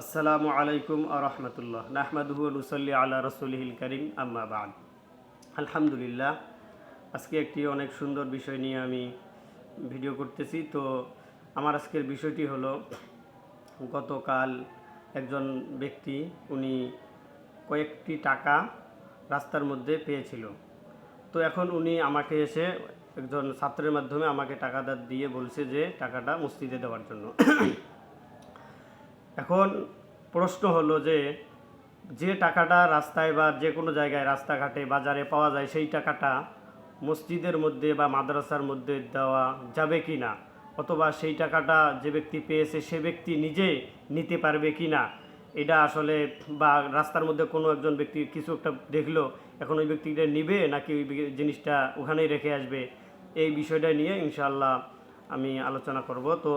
আসসালামু আলাইকুম আ রহমতুল্লাহ। নাহমাদুহু নুসল্লি আল্লাহ রসুলহিল করিম, আম্মা বাদ। আলহামদুলিল্লাহ, আজকে একটি অনেক সুন্দর বিষয় নিয়ে আমি ভিডিও করতেছি। তো আমার আজকের বিষয়টি হলো, গতকাল একজন ব্যক্তি, উনি কয়েকটি টাকা রাস্তার মধ্যে পেয়েছিল। তো এখন উনি আমাকে এসে একজন ছাত্রের মাধ্যমে আমাকে টাকাটা দিয়ে বলছে যে, টাকাটা মসজিদে দেওয়ার জন্য। এখন প্রশ্ন হলো যে যে টাকাটা রাস্তায় বা যে কোনো জায়গায় রাস্তাঘাটে, বাজারে পাওয়া যায়, সেই টাকাটা মসজিদের মধ্যে বা মাদ্রাসার মধ্যে দেওয়া যাবে কি না? অথবা সেই টাকাটা যে ব্যক্তি পেয়েছে, সে ব্যক্তি নিজে নিতে পারবে কি না? এটা আসলে বা রাস্তার মধ্যে কোনো একজন ব্যক্তি কিছু একটা দেখল, এখন ওই ব্যক্তিটা নিবে নাকি ওই জিনিসটা ওখানেই রেখে আসবে? এই বিষয়টা নিয়ে ইনশাল্লাহ আমি আলোচনা করব। তো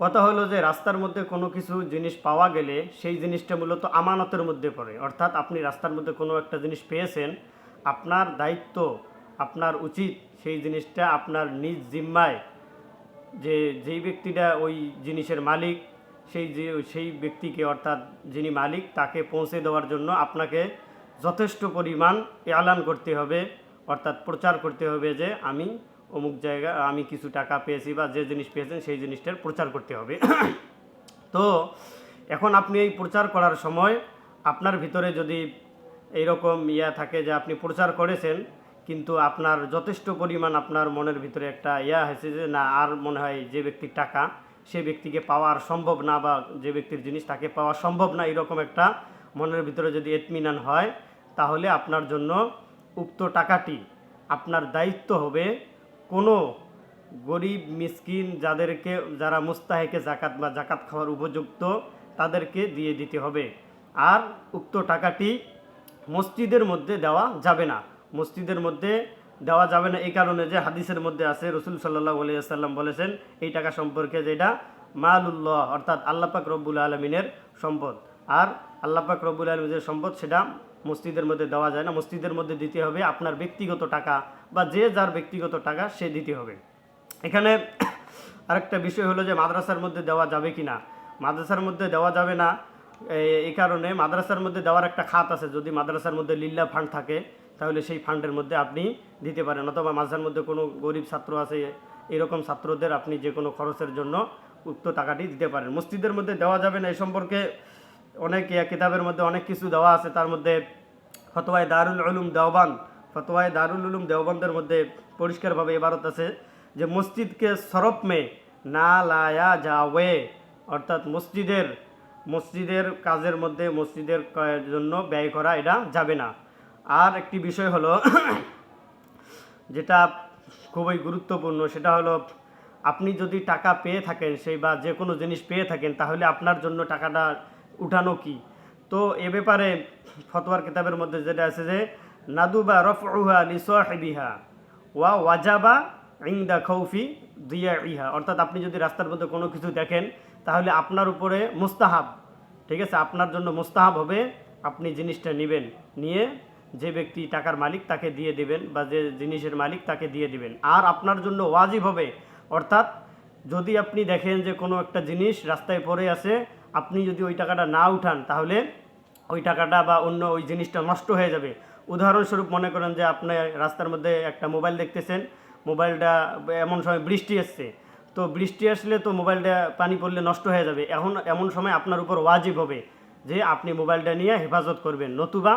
কথা হলো যে রাস্তার মধ্যে কোনো কিছু জিনিস পাওয়া গেলে সেই জিনিসটা মূলত আমানতের মধ্যে পড়ে। অর্থাৎ আপনি রাস্তার মধ্যে কোনো একটা জিনিস পেয়েছেন, আপনার দায়িত্ব, আপনার উচিত সেই জিনিসটা আপনার নিজ জিম্মায় যে, যেই ব্যক্তিটা ওই জিনিসের মালিক, সেই যে, সেই ব্যক্তিকে অর্থাৎ যিনি মালিক, তাকে পৌঁছে দেওয়ার জন্য আপনাকে যথেষ্ট পরিমাণ এলান করতে হবে, অর্থাৎ প্রচার করতে হবে যে, আমি অমুক জায়গা, আমি কিছু টাকা পেয়েছি বা যে জিনিস পেয়েছেন সেই জিনিসটার প্রচার করতে হবে। তো এখন আপনি এই প্রচার করার সময় আপনার ভিতরে যদি এইরকম ইয়া থাকে যে আপনি প্রচার করেছেন, কিন্তু আপনার যথেষ্ট পরিমাণ আপনার মনের ভিতরে একটা ইয়া হয়েছে যে না, আর মনে হয় যে ব্যক্তির টাকা সে ব্যক্তিকে পাওয়া আর সম্ভব না বা যে ব্যক্তির জিনিস তাকে পাওয়া সম্ভব না এরকম একটা মনের ভিতরে যদি এতমিনান হয়, তাহলে আপনার জন্য উক্ত টাকাটি আপনার দায়িত্ব হবে কোনো গরিব, মিসকিন যাদেরকে, যারা মুস্তাহেকে জাকাত বা জাকাত খাওয়ার উপযুক্ত, তাদেরকে দিয়ে দিতে হবে। আর উক্ত টাকাটি মসজিদের মধ্যে দেওয়া যাবে না। মসজিদের মধ্যে দেওয়া যাবে না এই কারণে যে হাদিসের মধ্যে আছে, রসুল সাল্লাহ আলিয়াল্লাম বলেছেন, এই টাকা সম্পর্কে যেটা মালুল্লাহ, অর্থাৎ আল্লাপাক রব্বুল আলমিনের সম্পদ। আর আল্লাপাক রব্বুল আলমিনের সম্পদ, সেটা মসজিদের মধ্যে দেওয়া যায় না। মসজিদের মধ্যে দিতে হবে আপনার ব্যক্তিগত টাকা বা যে যার ব্যক্তিগত টাকা সে দিতে হবে। এখানে আরেকটা বিষয় হলো যে মাদ্রাসার মধ্যে দেওয়া যাবে কি না? মাদ্রাসার মধ্যে দেওয়া যাবে না। এই কারণে মাদ্রাসার মধ্যে দেওয়ার একটা খাত আছে। যদি মাদ্রাসার মধ্যে লিল্লা ফান্ড থাকে, তাহলে সেই ফান্ডের মধ্যে আপনি দিতে পারেন। অথবা মাদ্রাসার মধ্যে কোনো গরিব ছাত্র আছে, এরকম ছাত্রদের আপনি যে কোনো খরচের জন্য উক্ত টাকাটি দিতে পারেন। মসজিদের মধ্যে দেওয়া যাবে না এ সম্পর্কে অনেক কিতাবের মধ্যে অনেক কিছু দেওয়া আছে। তার মধ্যে ফতোয়ায় দারুল উলুম দেওবান ফতোয়ায় দারুল উলুম দেওবন্দের মধ্যে পরিষ্কারভাবে এবারত আছে যে মসজিদকে সরফ মে না লায়া যাওয়ে, অর্থাৎ মসজিদের মসজিদের কাজের মধ্যে মসজিদের জন্য ব্যয় করা এটা যাবে না। আর একটি বিষয় হলো, যেটা খুবই গুরুত্বপূর্ণ, সেটা হলো আপনি যদি টাকা পেয়ে থাকেন, সেই বা যে কোনো জিনিস পেয়ে থাকেন, তাহলে আপনার জন্য টাকাটা উঠানো কি? তো এ ব্যাপারে ফতোয়ার কিতাবের মধ্যে যেটা আছে যে, নাদুবা রফউহা লিসাহিবিহা ওয়া ওয়াজাবা ইংদা খৌফি দিয়া ইহা অর্থাৎ আপনি যদি রাস্তার মধ্যে কোনো কিছু দেখেন, তাহলে আপনার উপরে মুস্তাহাব, ঠিক আছে? আপনার জন্য মুস্তাহাব হবে, আপনি জিনিসটা নেবেন, নিয়ে যে ব্যক্তি টাকার মালিক তাকে দিয়ে দিবেন বা যে জিনিসের মালিক তাকে দিয়ে দিবেন। আর আপনার জন্য ওয়াজিব হবে, অর্থাৎ যদি আপনি দেখেন যে কোনো একটা জিনিস রাস্তায় পড়ে আছে আপনি যদি ওই টাকাটা না উঠান, তাহলে ওই টাকাটা বা অন্য ওই জিনিসটা নষ্ট হয়ে যাবে। উদাহরণস্বরূপ মনে করেন যে আপনি রাস্তার মধ্যে একটা মোবাইল দেখতেছেন, মোবাইলটা এমন সময় বৃষ্টি এসছে তো বৃষ্টি আসলে তো মোবাইলটা পানি পড়লে নষ্ট হয়ে যাবে। এখন এমন সময় আপনার উপর ওয়াজিব হবে যে আপনি মোবাইলটা নিয়ে হেফাজত করবেন, নতুবা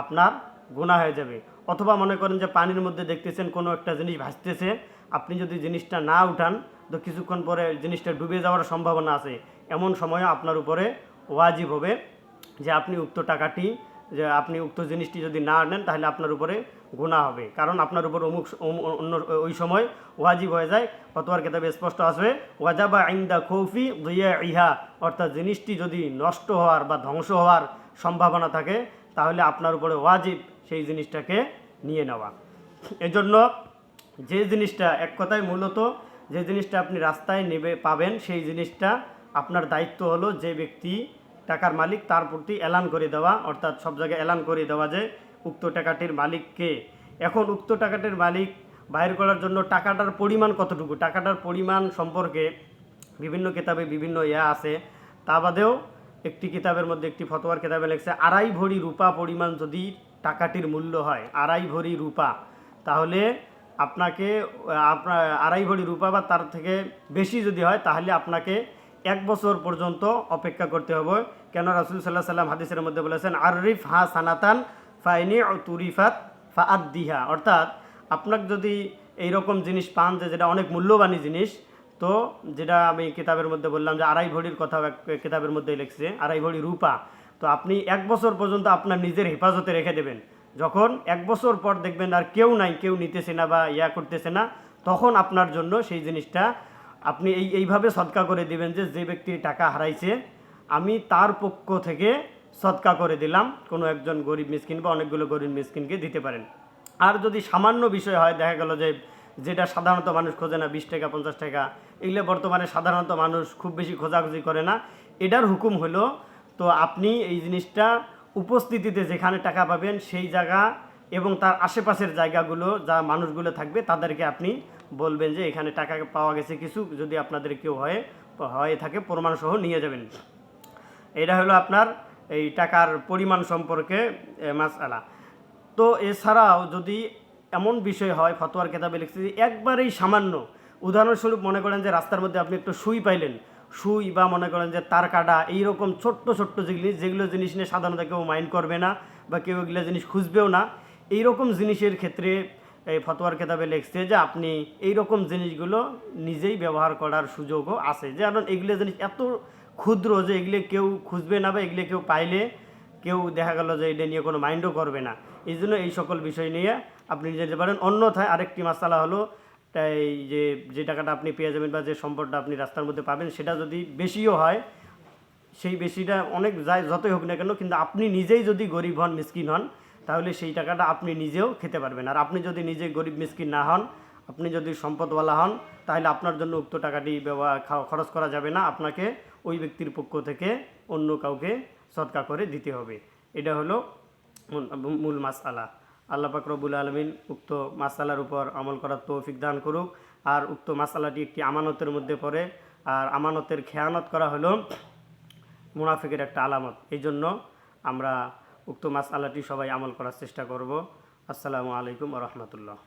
আপনার গুণা হয়ে যাবে। অথবা মনে করেন যে পানির মধ্যে দেখতেছেন কোনো একটা জিনিস ভাসতেছে, আপনি যদি জিনিসটা না উঠান, তো কিছুক্ষণ পরে জিনিসটা ডুবে যাওয়ার সম্ভাবনা আছে। এমন সময় আপনার উপরে ওয়াজিব হবে যে আপনি উক্ত টাকাটি, যে আপনি উক্ত জিনিসটি যদি না আনেন তাহলে আপনার উপরে গুণা হবে। কারণ আপনার উপর অমুক অন্য ওই সময় ওয়াজিব হয়ে যায়। ফতোয়ার কেতাবে স্পষ্ট আসবে ওয়াজাবা আইন্দা খৌফি দুইয়া ইহা অর্থাৎ জিনিসটি যদি নষ্ট হওয়ার বা ধ্বংস হওয়ার সম্ভাবনা থাকে, তাহলে আপনার উপরে ওয়াজিব সেই জিনিসটাকে নিয়ে নেওয়া। এজন্য যে জিনিসটা এক কথায় মূলত, যে জিনিসটা আপনি রাস্তায় নেবে, পাবেন, সেই জিনিসটা আপনার দায়িত্ব হলো যে ব্যক্তি টাকার মালিক, তার প্রতি এলান করে দেওয়া, অর্থাৎ সব জায়গায় এলান করে দেওয়া যে উক্ত টাকাটির মালিক কে। এখন উক্ত টাকাটির মালিক বাইর করার জন্য টাকাটার পরিমাণ কতটুকু? টাকাটার পরিমাণ সম্পর্কে বিভিন্ন কিতাবে বিভিন্ন ইয়া আছে। তা বাদেও একটি কিতাবের মধ্যে, একটি ফতোয়ার কিতাবে লেখছে, আড়াই ভরি রূপা পরিমাণ যদি টাকাটির মূল্য হয়, আড়াই ভরি রূপা, তাহলে আপনাকে আপনার, আড়াই ভরি রূপা বা তার থেকে বেশি যদি হয়, তাহলে আপনাকে এক বছর পর্যন্ত অপেক্ষা করতে হবে। কেন রাসুল সাল্লাহ সাল্লাম হাদিসের মধ্যে বলেছেন আরিফ হা সানাতান ফাইনি ও তুরিফাত ফা আদিহা অর্থাৎ, আপনাকে যদি এই রকম জিনিস পান যে যেটা অনেক মূল্যবানী জিনিস, তো যেটা আমি কিতাবের মধ্যে বললাম যে আড়াই ভরির কথা কিতাবের মধ্যে লিখছে, আড়াই ভরি রূপা। তো আপনি এক বছর পর্যন্ত আপনার নিজের হেফাজতে রেখে দেবেন। যখন এক বছর পর দেখবেন আর কেউ নাই, কেউ নিতেছে না বা ইয়া করতেছে না, তখন আপনার জন্য সেই জিনিসটা আপনি এই, এইভাবে সৎকা করে দিবেন যে যে ব্যক্তি টাকা হারাইছে, আমি তার পক্ষ থেকে সৎকা করে দিলাম। কোনো একজন গরিব মিসকিন বা অনেকগুলো গরিব মিসকিনকে দিতে পারেন। আর যদি সামান্য বিষয় হয়, দেখা গেল যে, যেটা সাধারণত মানুষ খোঁজে না, বিশ টাকা, পঞ্চাশ টাকা, এগুলো বর্তমানে সাধারণত মানুষ খুব বেশি খোঁজাখুঁজি করে না। এটার হুকুম হলো, তো আপনি এই জিনিসটা উপস্থিতিতে যেখানে টাকা পাবেন, সেই জায়গা এবং তার আশেপাশের জায়গাগুলো, যা মানুষগুলো থাকবে, তাদেরকে আপনি বলবেন যে এখানে টাকা পাওয়া গেছে কিছু, যদি আপনাদের কেউ হয়, হয়ে থাকে, প্রমাণসহ নিয়ে যাবেন। এটা হলো আপনার এই টাকার পরিমাণ সম্পর্কে মাস আলা তো এছাড়াও যদি এমন বিষয় হয়, ফতোয়ার কেতাবে লিখছে একবারেই সামান্য, উদাহরণস্বরূপ মনে করেন যে রাস্তার মধ্যে আপনি একটু সুই পাইলেন। সুই বা মনে করেন যে তার কাটা, এইরকম ছোট্ট ছোট্ট জিনিস যেগুলো জিনিস নিয়ে সাধারণত কেউ মাইন্ড করবে না বা কেউ এগুলো জিনিস খুঁজবেও না। এইরকম জিনিসের ক্ষেত্রে এই ফতোয়ার কেতাবে লিখছে যে আপনি এই রকম জিনিসগুলো নিজেই ব্যবহার করার সুযোগও আছে। যেমন এগুলো জিনিস এত ক্ষুদ্র যে এগুলো কেউ খুঁজবে না বা এগুলো কেউ পাইলে কেউ দেখা গেল যে এটা নিয়ে কোনো মাইন্ডও করবে না। এই জন্য এই সকল বিষয় নিয়ে আপনি যেতে পারেন। অন্যথায় আরেকটি মশালা হলো, এই যে যে টাকাটা আপনি পেয়ে যাবেন বা যে সম্পদটা আপনি রাস্তার মধ্যে পাবেন, সেটা যদি বেশিও হয়, সেই বেশিটা অনেক যায় যতই হোক না কেন, কিন্তু আপনি নিজেই যদি গরিব হন, মিসকিন হন তাহলে সেই টাকাটা আপনি নিজেও খেতে পারবেন। আর আপনি যদি নিজে গরিব মিসকিন না হন, আপনি যদি সম্পদওয়ালা হন, তাহলে আপনার জন্য উক্ত টাকাটি ব্যবহার খরচ করা যাবে না। আপনাকে ওই ব্যক্তির পক্ষ থেকে অন্য কাউকে সৎকা করে দিতে হবে। এটা হলো মূল- মাসালা আল্লাহ পাক রব্বুল আলমিন উক্ত মাসালার উপর আমল করার তৌফিক দান করুক। আর উক্ত মাসালাটি একটি আমানতের মধ্যে পড়ে। আর আমানতের খেয়ানত করা হলো মুনাফিকের একটা আলামত। এই জন্য আমরা উক্ত মাস আল্লাহটি সবাই আমল করার চেষ্টা করব। আসসালামু আলাইকুম রহমতুল্লাহ।